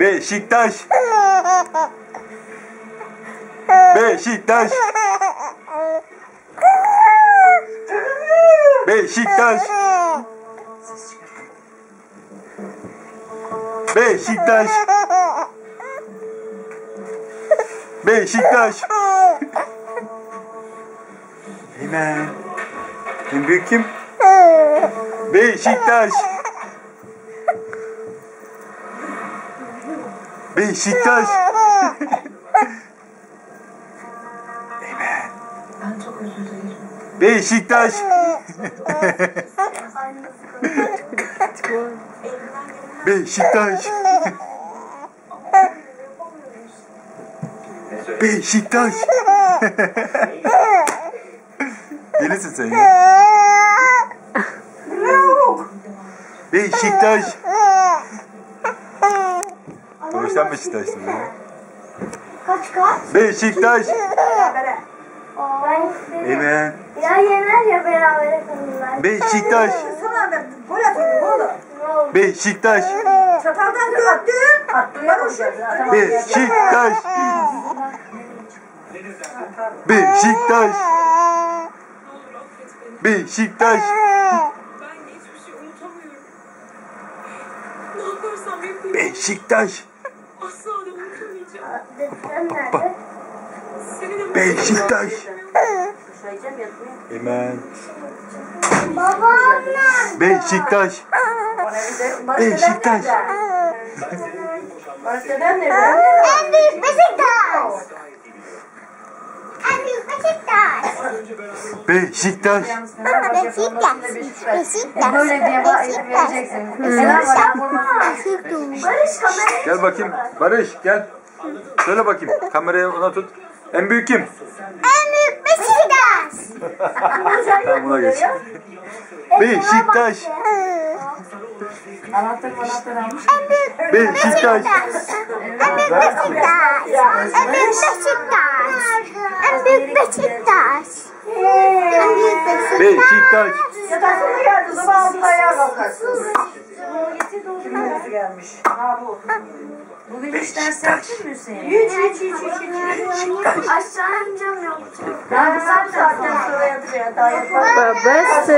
Beşiktaş. Beşiktaş. Beşiktaş. Beşiktaş. Beşiktaş. Hemen. En büyük kim? Beşiktaş. Beşiktaş. Ben çok özür dilerim. Beşiktaş. Beşiktaş. Beşiktaş. Delisin sen ya. Beşiktaş. Doğuştan Beşiktaşlısın ya. Kaç kaç? Beşiktaş. Hemen. Ya yener ya berabere kalırlar. Beşiktaş. Beşiktaş. Çataldan. Attı. Beşiktaş. Beşiktaş. Beşiktaş. Şey yapayım Beşiktaş. De Beşiktaş. Hemen. Babam? Beşiktaş. Beşiktaş. Barış deden nerede? En büyük Beşiktaş. En büyük Beşiktaş. Beşiktaş. Beşiktaş. Beşiktaş. Böyle diye vereceksin. Barış kamerayı Gel bakayım. Barış gel. Söyle bakayım. Kamerayı ona tut. En büyük kim? En büyük Beşiktaş. Tamam buna geç. Beşiktaş. Anahtar anahtar almış. En büyük Beşiktaş. En büyük Beşiktaş. En büyük Beşiktaş. En büyük Beşiktaş. En büyük Beşiktaş. Beşiktaş. Yatasına geldi. Sabah altında ayağa kalkarsın. Kimin nasıl gelmiş? Ha bu. Bugün hiç ders yaptın mı Hüseyin? Hiç hiç hiç hiç. Aşağı ineceğim yok. Ben bir saat saatten sonra yatmadım. Babası.